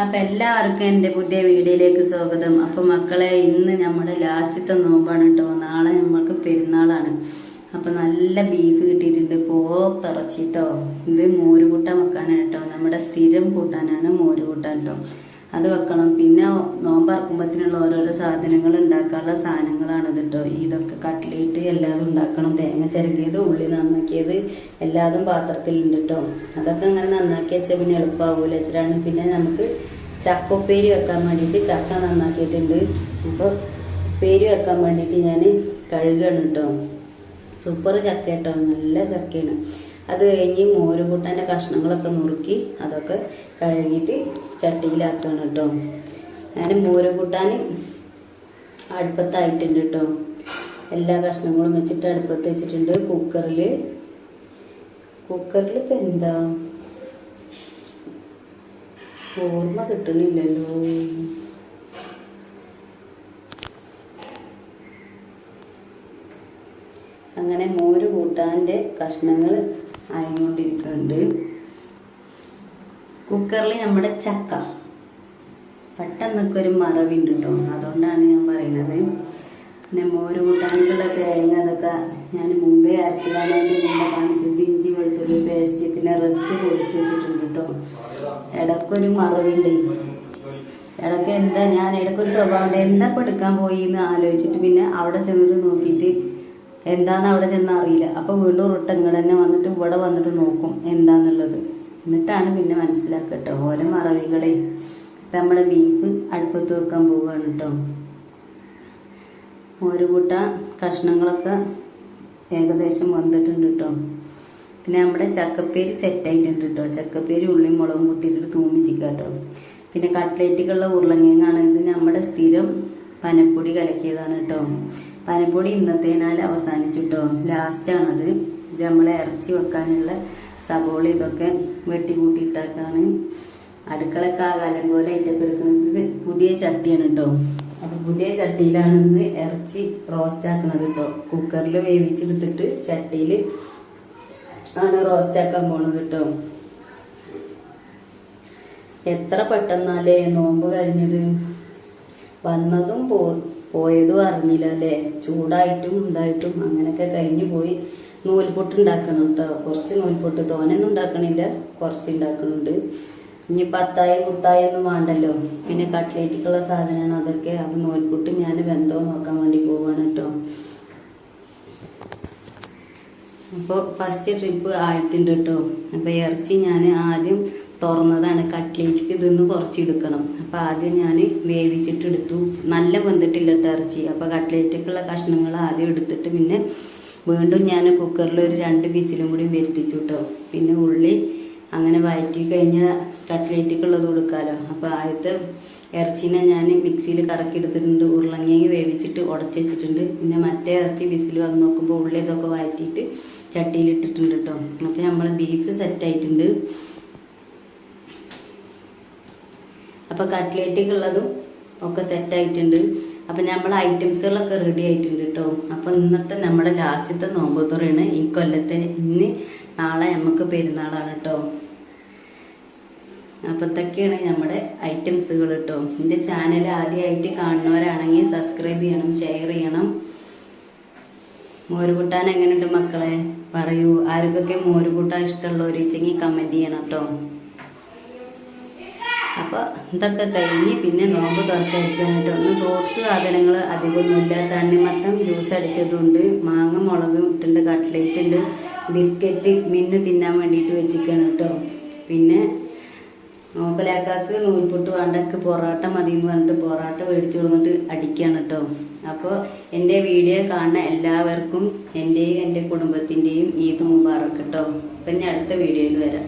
അപ്പൊ എല്ലാവർക്കും എന്റെ പുതിയ വീഡിയോയിലേക്ക് സ്വാഗതം. അപ്പൊ മക്കളെ ഇന്ന് നമ്മുടെ ലാസ്റ്റത്തെ നോമ്പാണ് കേട്ടോ. നാളെ നമ്മൾക്ക് പെരുന്നാളാണ്. അപ്പൊ നല്ല ബീഫ് കിട്ടിയിട്ടുണ്ട്. പോത്തിറച്ചിട്ടോ ഇത് മോര് കൂട്ടാൻ വെക്കാനാണ് കേട്ടോ. നമ്മുടെ സ്ഥിരം കൂട്ടാനാണ് മോര് കൂട്ടാൻ കേട്ടോ. അത് വെക്കണം. പിന്നെ നോമ്പറക്കുമ്പത്തിനുള്ള ഓരോരോ സാധനങ്ങൾ ഉണ്ടാക്കാനുള്ള സാധനങ്ങളാണ് കേട്ടോ ഇതൊക്കെ കട്ട്ലേറ്റ് എല്ലാതും ഉണ്ടാക്കണം. തേങ്ങ ചിരകിയത് ഉള്ളി നന്നാക്കിയത് എല്ലാതും പാത്രത്തിലുണ്ട് കേട്ടോ അതൊക്കെ അങ്ങനെ നന്നാക്കി വെച്ചാൽ പിന്നെ എളുപ്പമാവൂല വെച്ചിട്ടാണ് പിന്നെ നമുക്ക് ചക്ക ഉപ്പേരി വെക്കാൻ വേണ്ടിയിട്ട് ചക്ക നന്നാക്കിയിട്ടുണ്ട്. അപ്പോൾ ഉപ്പേരി വെക്കാൻ വേണ്ടിയിട്ട് ഞാൻ കഴുകണം കേട്ടോ സൂപ്പർ ചക്ക കേട്ടോ നല്ല ചക്കയാണ്. അത് കഴിഞ്ഞ് മോര് കൂട്ടാന്റെ കഷ്ണങ്ങളൊക്കെ നുറുക്കി അതൊക്കെ കഴുകിയിട്ട് ചട്ടിയിലാക്കണം കേട്ടോ. ഞാൻ മോര് കൂട്ടാൻ അടുപ്പത്തായിട്ടുണ്ട് കേട്ടോ. എല്ലാ കഷ്ണങ്ങളും വെച്ചിട്ട് അടുപ്പത്ത് വെച്ചിട്ടുണ്ട് കുക്കറിൽ കുക്കറിൽ ഇപ്പം എന്താ? ഓർമ്മ കിട്ടണില്ലല്ലോ. അങ്ങനെ മോര് കൂട്ടാന്റെ കഷ്ണങ്ങൾ ആയിക്കൊണ്ടിരിക്കുന്നുണ്ട് കുക്കറിൽ നമ്മുടെ ചക്ക. പെട്ടെന്നൊക്കെ ഒരു മറവിണ്ട് കേട്ടോ അതുകൊണ്ടാണ് ഞാൻ പറയുന്നത്. പിന്നെ മോര് കൂട്ടാനുള്ള തേങ്ങ അതൊക്കെ ഞാൻ മുമ്പേ അരച്ചതാണ്. അതിന്റെ മുമ്പ് കാണിച്ചത് ഇഞ്ചി വെളുത്തുള്ളി പേസ്റ്റ് പിന്നെ റസ്ക് പൊടിച്ച് വെച്ചിട്ടുണ്ട് കേട്ടോ. ഇടക്കൊരു മറവിണ്ട്. ഇടയ്ക്ക് എന്താ ഞാൻ ഇടക്കൊരു സ്വഭാവം ഉണ്ട് എന്താ ഇപ്പം എടുക്കാൻ പോയി എന്ന് ആലോചിച്ചിട്ട് പിന്നെ അവിടെ ചെന്നിട്ട് നോക്കിയിട്ട് എന്താന്ന് അവിടെ ചെന്ന് അറിയില്ല. അപ്പൊ വീണ്ടും റിട്ട തന്നെ വന്നിട്ട് ഇവിടെ വന്നിട്ട് നോക്കും എന്താന്നുള്ളത്. എന്നിട്ടാണ് പിന്നെ മനസ്സിലാക്കുക കേട്ടോ. ഓരോ മറവികളെ നമ്മുടെ ബീഫ് അടുപ്പത്ത് വെക്കാൻ പോവുകയാണ് കേട്ടോ. ഒരു കൂട്ട കഷ്ണങ്ങളൊക്കെ ഏകദേശം വന്നിട്ടുണ്ട് കേട്ടോ. പിന്നെ നമ്മുടെ ചക്കപ്പേരി സെറ്റായിട്ടുണ്ട് കേട്ടോ. ചക്കപ്പേരി ഉള്ളിയും മുളകും കൂട്ടിയിട്ട് തൂമിച്ചിക്കാം കേട്ടോ. പിന്നെ കട്ട്ലേറ്റുകളുള്ള ഉരുളങ്ങേങ്ങാണ് ഇത്. നമ്മുടെ സ്ഥിരം പനപ്പൊടി കലക്കിയതാണ് കേട്ടോ. പനപ്പൊടി ഇന്നത്തേനാൽ അവസാനിച്ചു കേട്ടോ ലാസ്റ്റാണത് ഇത് നമ്മളെ ഇറച്ചി വെക്കാനുള്ള സബോള ഇതൊക്കെ വെട്ടി കൂട്ടിയിട്ടാക്കാണ് അടുക്കളയൊക്കെ ആ കാലം പോലെ എടുക്കുന്നത് പുതിയ ചട്ടിയാണ് കേട്ടോ. അപ്പൊ പുതിയ ചട്ടിയിലാണ് ഇന്ന് ഇറച്ചി റോസ്റ്റ് ആക്കുന്നത് കേട്ടോ. കുക്കറിൽ വേവിച്ചെടുത്തിട്ട് ചട്ടിയിൽ ആണ് റോസ്റ്റ് ആക്കാൻ പോണത് കേട്ടോ. എത്ര പെട്ടെന്നാലേ നോമ്പ് കഴിഞ്ഞത്? വന്നതും പോ പോയതും അറിഞ്ഞില്ല അല്ലേ? ചൂടായിട്ടും ഇതായിട്ടും അങ്ങനെയൊക്കെ കഴിഞ്ഞു പോയി നൂൽപൊട്ട് ഉണ്ടാക്കണം കേട്ടോ കുറച്ച് നൂൽപൊട്ട്. തോനൊന്നും ഉണ്ടാക്കണില്ല. കുറച്ച് ഉണ്ടാക്കുന്നുണ്ട് ഇനി പത്തായി മുത്തായി ഒന്നും വേണ്ടല്ലോ. പിന്നെ കട്ട്ലേറ്റിക്കുള്ള സാധനമാണ്. അതൊക്കെ അത് നൂൽപൊട്ട് ഞാൻ ബന്ധവും നോക്കാൻ വേണ്ടി പോവാണ് കേട്ടോ അപ്പോൾ ഫസ്റ്റ് ട്രിപ്പ് ആയിട്ടുണ്ട് കേട്ടോ അപ്പോൾ ഇറച്ചി ഞാൻ ആദ്യം തുറന്നതാണ് കട്ട്ലേറ്റ് ഇതൊന്ന് കുറച്ചെടുക്കണം. അപ്പോൾ ആദ്യം ഞാൻ വേവിച്ചിട്ടെടുത്തു നല്ല വെന്തിട്ടില്ല കേട്ടോ ഇറച്ചി. അപ്പോൾ കട്ട്ലേറ്റൊക്കെയുള്ള കഷ്ണങ്ങൾ ആദ്യം എടുത്തിട്ട് പിന്നെ വീണ്ടും ഞാൻ കുക്കറിൽ ഒരു രണ്ട് വിസിലും കൂടി വരുത്തിച്ചു കേട്ടോ പിന്നെ ഉള്ളി അങ്ങനെ വഴറ്റി കഴിഞ്ഞാൽ കട്ട്ലേറ്റിക്കുള്ളത് കൊടുക്കാലോ. അപ്പോൾ ആദ്യത്തെ ഇറച്ചിനെ ഞാൻ മിക്സിയിൽ കറക്കി എടുത്തിട്ടുണ്ട് ഉരുളങ്ങി വേവിച്ചിട്ട് ഉടച്ച് വെച്ചിട്ടുണ്ട്. പിന്നെ മറ്റേ ഇറച്ചി വിസിൽ വന്ന് നോക്കുമ്പോൾ ഉള്ളി ഇതൊക്കെ വഴറ്റിയിട്ട് ചട്ടിയിലിട്ടിട്ടുണ്ട് കേട്ടോ അപ്പോൾ നമ്മൾ ബീഫ് സെറ്റായിട്ടുണ്ട് അപ്പോൾ ഉള്ളതും ഒക്കെ സെറ്റ് ആയിട്ടുണ്ട്. അപ്പം നമ്മൾ ഐറ്റംസുകളൊക്കെ റെഡി ആയിട്ടുണ്ട് കേട്ടോ അപ്പം ഇന്നത്തെ നമ്മുടെ ലാസ്റ്റത്തെ നോമ്പുതുറയാണ് ഈ കൊല്ലത്തെ ഇന്ന് നാളെ നമുക്ക് പെരുന്നാളാണ് കേട്ടോ അപ്പം ഇതൊക്കെയാണ് നമ്മുടെ ഐറ്റംസുകൾ കേട്ടോ എന്റെ ചാനൽ ആദ്യമായിട്ട് കാണുന്നവരാണെങ്കിൽ സബ്സ്ക്രൈബ് ചെയ്യണം ഷെയർ ചെയ്യണം. മോരുകൂട്ടാൻ എങ്ങനെയുണ്ട് മക്കളെ? പറയൂ. ആർക്കൊക്കെ മോരുകൂട്ടാൻ ഇഷ്ടമുള്ളവരെച്ചെങ്കിൽ കമന്റ് ചെയ്യണം കേട്ടോ അപ്പോൾ ഇതൊക്കെ കഴിഞ്ഞ് പിന്നെ നോമ്പ് തുറക്കായിരിക്കാനായിട്ട് ഒന്ന് ഫ്രൂട്ട്സ് സാധനങ്ങൾ അധികമൊന്നുമില്ല തണ്ണിമത്തം ജ്യൂസ് അടിച്ചതുണ്ട്. മാങ്ങ മുളക് ഇട്ടുണ്ട് കട്ട്ലേറ്റ് ഉണ്ട്. ബിസ്ക്കറ്റ് മിന്ന് തിന്നാൻ വേണ്ടിയിട്ട് വെച്ചിരിക്കുകയാണ് കേട്ടോ. പിന്നെ നോമ്പലാക്കാക്ക് നൂൽപുട്ട് വേണ്ടക്ക് പൊറോട്ട മതി എന്ന് പറഞ്ഞിട്ട് പൊറോട്ട മേടിച്ചു കൊടുത്തിട്ട് അടിക്കുകയാണ് കേട്ടോ. അപ്പോൾ എന്റെ വീഡിയോ കാണുന്ന എല്ലാവർക്കും എന്റെയും എന്റെ കുടുംബത്തിന്റെയും ഈ മുബാറക്ക് കേട്ടോ. അപ്പം ഞാൻ അടുത്ത വീഡിയോയിൽ വരാം.